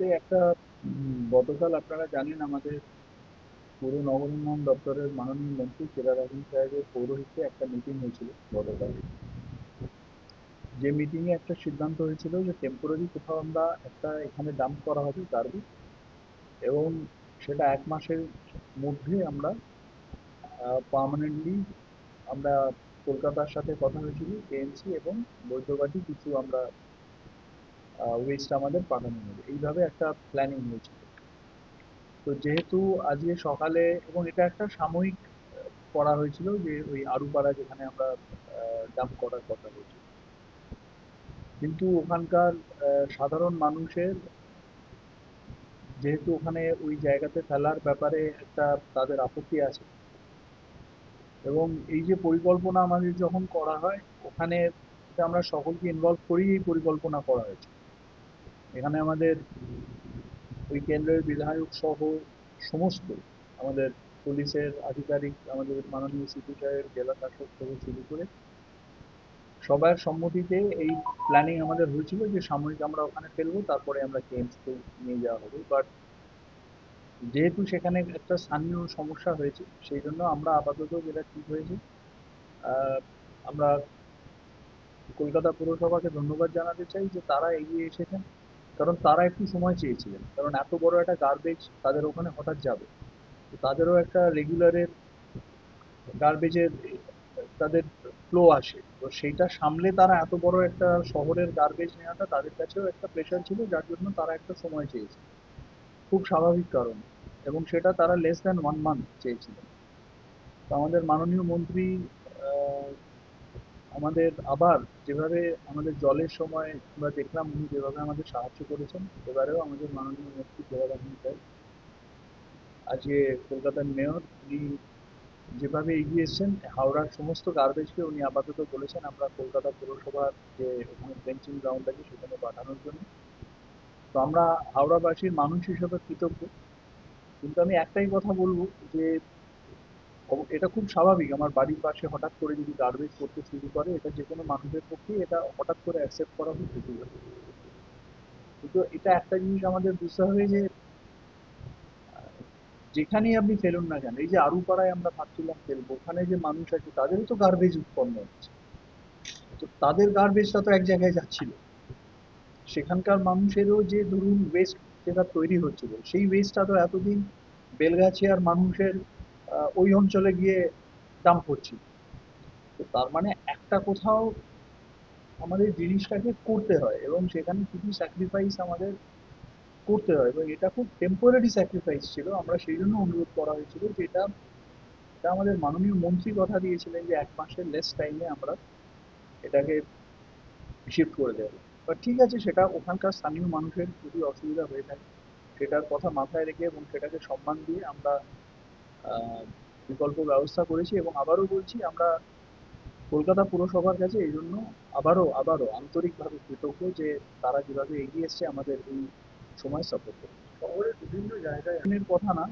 বলতে একটা গতকাল আপনারা জানেন আমাদের পুর নগর উন্নয়ন দপ্তরের মাননীয় মন্ত্রী কেদার হাসান সাহেবের পৌরহিত্যে একটা মিটিং হয়েছিল গতকাল। যে মিটিং এ একটা সিদ্ধান্ত হয়েছিল যে টেম্পোরারি কোথাও আমরা একটা এখানে ডাম্প করা হবে গার্বেজ এবং সেটা এক মাসের মধ্যে আমরা পার্মানেন্টলি আমরা কলকাতার সাথে কথা হয়েছিল কেএমসি এবং বৈদ্যবাটি কিছু আমরা ওয়েস্ট আমাদের পাঠানো হবে এইভাবে একটা প্ল্যানিং হয়েছিল তো যেহেতু আজকে সকালে এবং এটা একটা সাময়িক করা হয়েছিল যে ওই আরুপাড়া যেখানে আমরা ডাম্প করার কথা হয়েছিল কিন্তু ওখানকার সাধারণ মানুষের যেহেতু ওখানে ওই জায়গাতে ফেলার ব্যাপারে একটা তাদের আপত্তি আছে। এবং এই যে পরিকল্পনা আমাদের যখন করা হয়, ওখানে আমরা সকলকে ইনভলভ করেই এই পরিকল্পনা করা হয়েছে। এখানে আমাদের ওই কেন্দ্রের বিধায়ক সহ সমস্ত আমাদের পুলিশের আধিকারিক, আমাদের মাননীয় সিপি সাহেব, জেলা শাসক থেকে শুরু করে সবার সম্মতিতে এই প্ল্যানিং আমাদের হয়েছিল যে সাময়িক আমরা ওখানে ফেলব, তারপরে আমরা কেএমসিতে নিয়ে যাওয়া হবে। বাট যেহেতু সেখানে একটা স্থানীয় সমস্যা হয়েছে, সেই জন্য আমরা আপাতত যেটা ঠিক হয়েছে আমরা কলকাতা পুরসভাকে ধন্যবাদ জানাতে চাই যে তারা এগিয়ে এসেছেন। কারণ তারা একটু সময় চেয়েছিলেন। কারণ এত বড় একটা গার্বেজ তাদের ওখানে হঠাৎ যাবে। তো তাদেরও একটা রেগুলারের গার্বেজের তাদের ফ্লো আসে। তো সেইটা সামলে তারা এত বড় একটা শহরের গার্বেজ নেওয়াটা তাদের কাছেও একটা প্রেশার ছিল, যার জন্য তারা একটা সময় চেয়েছে খুব স্বাভাবিক কারণ। এবং সেটা তারা লেস দ্যান ওয়ান মান্থ চেয়েছিলেন। তো আমাদের মাননীয় মন্ত্রী আমাদের আবার যেভাবে আমাদের জলের সময় আমরা দেখলাম উনি যেভাবে আমাদের সাহায্য করেছেন, এবারেও আমাদের মাননীয় মন্ত্রী আহমেদ আজকে কলকাতার মেয়র, উনি যেভাবে এগিয়ে এসেছেন, হাওড়ার সমস্ত গার্বেজকে উনি আপাতত বলেছেন আমরা কলকাতা পৌরসভার যে ওখানে বেঞ্চিং গ্রাউন্ড আছে সেখানে পাঠানোর জন্য। তো আমরা হাওড়াবাসীর মানুষ হিসেবে কৃতজ্ঞ। কিন্তু আমি একটাই কথা বলব যে এটা খুব স্বাভাবিক। আমার বাড়ির পাশে হঠাৎ করে যদি গার্বেজ করতে শুরু করে এটা যে কোনো মানুষের পক্ষে এটা হঠাৎ করে অ্যাকসেপ্ট করা খুব difficult। কিন্তু এটা একটা জিনিস আমাদের বুঝতে হবে যে যেখানেই আপনি ফেলুন না কেন এই যে আরুপাড়ায় আমরা ভাবছিলাম ফেলব ওখানে যে মানুষ আছে তাদেরও তো গার্বেজ উৎপন্ন হচ্ছে। তো তাদের গার্বেজটা তো এক জায়গায় যাচ্ছিল। সেখানকার মানুষেরও যে ধরুন ওয়েস্ট যেটা তৈরি হচ্ছিল সেই ওয়েস্টটা তো এতদিন বেলগাছিয়ার মানুষের আহ, ওই অঞ্চলে গিয়ে ডাম্প করছি। তো তার মানে একটা কোথাও আমাদের জিনিসটাকে করতে হয় এবং সেখানে কিছু স্যাক্রিফাইস আমাদের করতে হয় এবং এটা খুব টেম্পোরারি স্যাক্রিফাইস ছিল। আমরা সেই জন্য অনুরোধ করা হয়েছিল যে এটা এটা আমাদের মাননীয় মন্ত্রী কথা দিয়েছিলেন যে এক মাসের লেস টাইমে আমরা এটাকে শিফট করে দেবো। বাট ঠিক আছে, সেটা ওখানকার স্থানীয় মানুষের যদি অসুবিধা হয়ে থাকে, সেটার কথা মাথায় রেখে এবং সেটাকে সম্মান দিয়ে আমরা বিকল্প ব্যবস্থা করেছি এবং আবারও বলছি, আমরা কলকাতা পুরসভার কাছে এই জন্য আবারও আবারও আন্তরিকভাবে কৃতজ্ঞ যে তারা যেভাবে এগিয়ে এসছে আমাদের এই সময় সাপোর্ট শহরের বিভিন্ন জায়গায় কথা না।